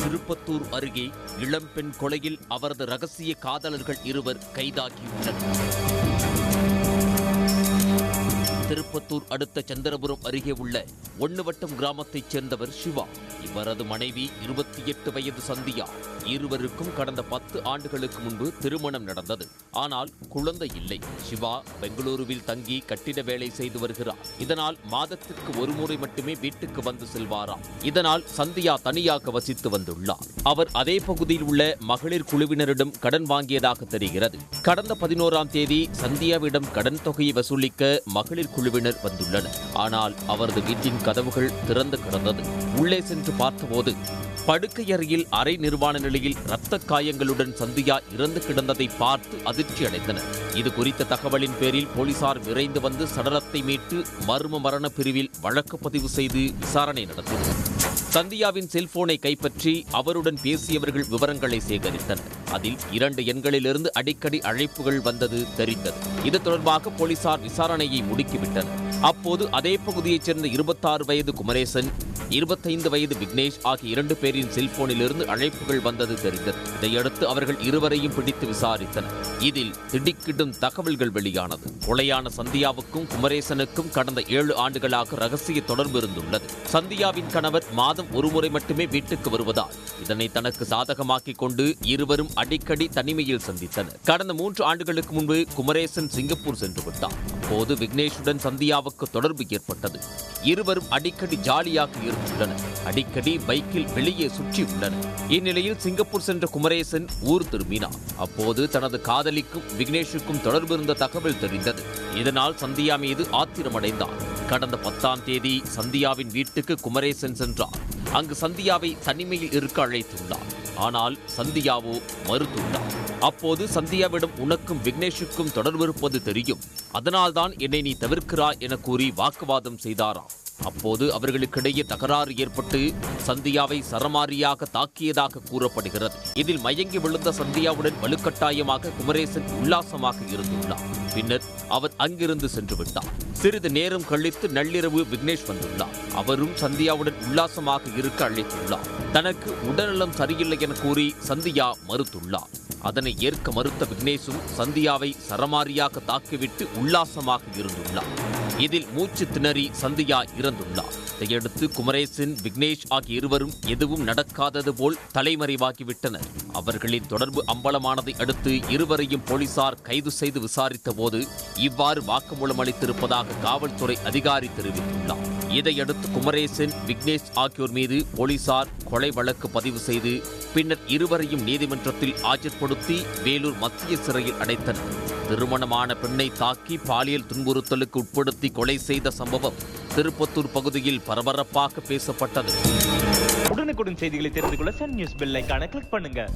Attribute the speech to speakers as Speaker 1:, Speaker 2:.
Speaker 1: திருப்பத்தூர் அருகே இளம்பெண் கொலையில் அவரது ரகசிய காதலர்கள் இருவர் கைதாகியுள்ளனர் திருப்பத்தூர் அடுத்த சந்திரபுரம் அருகே உள்ள ஒன்னுவட்டம் கிராமத்தைச் சேர்ந்தவர் சிவா. இவரது மனைவி இருபத்தி எட்டு வயது சந்தியா. இருவருக்கும் கடந்த பத்து ஆண்டுகளுக்கு முன்பு திருமணம் நடந்தது. ஆனால் குழந்தை இல்லை. சிவா பெங்களூருவில் தங்கி கட்டிட வேலை செய்து வருகிறார். இதனால் மாதத்திற்கு ஒரு முறை மட்டுமே வீட்டுக்கு வந்து செல்வாராம். இதனால் சந்தியா தனியாக வசித்து வந்துள்ளார். அவர் அதே பகுதியில் உள்ள மகளிர் குழுவினரிடம் கடன் வாங்கியதாக தெரிகிறது. கடந்த பதினோராம் தேதி சந்தியாவிடம் கடன் தொகையை வசூலிக்க மகளிர் குழுவினர் வந்துள்ளனர். ஆனால் அவரது வீட்டின் கதவுகள் திறந்து கிடந்தது. உள்ளே சென்று பார்த்தபோது படுக்கை அறையில் அரை நிர்வாண நிலையில் இரத்த காயங்களுடன் சந்தியா இறந்து கிடந்ததை பார்த்து அதிர்ச்சி அடைந்தனர். இது குறித்த தகவலின் பேரில் போலீசார் விரைந்து வந்து சடலத்தை மீட்டு மர்ம மரண பிரிவில் வழக்கு பதிவு செய்து விசாரணை நடத்தினர். சந்தியாவின் செல்போனை கைப்பற்றி அவருடன் பேசியவர்கள் விவரங்களை சேகரித்தனர். அதில் இரண்டு எண்களிலிருந்து அடிக்கடி அழைப்புகள் வந்தது தெரிந்தது. இது தொடர்பாக போலீசார் விசாரணையை முடுக்கிவிட்டனர். அப்போது அதே பகுதியைச் சேர்ந்த இருபத்தாறு வயது குமரேசன் இருபத்தைந்து வயது விக்னேஷ் ஆகிய இரண்டு பேரின் செல்போனிலிருந்து அழைப்புகள் வந்தது தெரிந்தது. இதையடுத்து அவர்கள் இருவரையும் பிடித்து விசாரித்தனர். இதில் திடுக்கிடும் தகவல்கள் வெளியானது. கொலையான சந்தியாவுக்கும் குமரேசனுக்கும் கடந்த ஏழு ஆண்டுகளாக ரகசிய தொடர்பு இருந்துள்ளது. சந்தியாவின் கணவர் மாதம் ஒருமுறை மட்டுமே வீட்டுக்கு வருவதால் இதனை தனக்கு சாதகமாக்கிக் கொண்டு இருவரும் அடிக்கடி தனிமையில் சந்தித்தனர். கடந்த மூன்று ஆண்டுகளுக்கு முன்பு குமரேசன் சிங்கப்பூர் சென்று விட்டார். அப்போது விக்னேஷுடன் சந்தியாவுக்கு தொடர்பு ஏற்பட்டது. இருவரும் அடிக்கடி ஜாலியாக இருந்துள்ளனர். அடிக்கடி பைக்கில் வெளியே சுற்றி உள்ளனர். இந்நிலையில் சிங்கப்பூர் சென்ற குமரேசன் ஊர் திரும்பினார். அப்போது தனது காதலிக்கும் விக்னேஷுக்கும் தொடர்பு இருந்த தகவல் தெரிந்தது. இதனால் சந்தியா மீது ஆத்திரமடைந்தார். கடந்த பத்தாம் தேதி சந்தியாவின் வீட்டுக்கு குமரேசன் சென்றார். அங்கு சந்தியாவை தனிமையில் இருக்க அழைத்துள்ளார். ஆனால் சந்தியாவோ மறுத்துள்ளார். அப்போது சந்தியாவிடம் உனக்கும் விக்னேஷுக்கும் தொடர்பு இருப்பது தெரியும். அதனால்தான் என்னை நீ தவிர்க்கிறாய் என கூறி வாக்குவாதம் செய்தாராம். அப்போது அவர்களுக்கிடையே தகராறு ஏற்பட்டு சந்தியாவை சரமாரியாக தாக்கியதாக கூறப்படுகிறது. இதில் மயங்கி விழுந்த சந்தியாவுடன் வலுக்கட்டாயமாக குமரேசன் உல்லாசமாக இருந்துள்ளார். பின்னர் அவர் அங்கிருந்து சென்று விட்டார் சிறிது நேரம் கழித்து நள்ளிரவு விக்னேஷ் வந்துள்ளார். அவரும் சந்தியாவுடன் உல்லாசமாக இருக்க அழைத்துள்ளார். தனக்கு உடல்நலம் சரியில்லை என கூறி சந்தியா மறுத்துள்ளார். அதனை ஏற்க மறுத்த விக்னேஷும் சந்தியாவை சரமாரியாக தாக்கிவிட்டு உல்லாசமாக இருந்துள்ளார். இதில் மூச்சு திணறி சந்தியா இறந்துள்ளார். இதையடுத்து குமரேசன் விக்னேஷ் ஆகிய இருவரும் எதுவும் நடக்காதது போல் தலைமறைவாகிவிட்டனர். அவர்களின் தொடர்பு அம்பலமானதை அடுத்து இருவரையும் போலீசார் கைது செய்து விசாரித்த போது இவ்வாறு வாக்குமூலம் அளித்திருப்பதாக காவல்துறை அதிகாரி தெரிவித்துள்ளார். இதையடுத்து குமரேசன் விக்னேஷ் ஆகியோர் மீது போலீசார் கொலை வழக்கு பதிவு செய்து பின்னர் இருவரையும் நீதிமன்றத்தில் ஆஜர்படுத்தி வேலூர் மத்திய சிறையில் அடைத்தனர். திருமணமான பெண்ணை தாக்கி பாலியல் துன்புறுத்தலுக்கு உட்படுத்தி கொலை செய்த சம்பவம் திருப்பத்தூர் பகுதியில் பரபரப்பாக பேசப்பட்டது.
Speaker 2: உடனுக்குடன் செய்திகளை தெரிந்து கொள்ள சன் நியூஸ் பெல் கிளிக் பண்ணுங்க.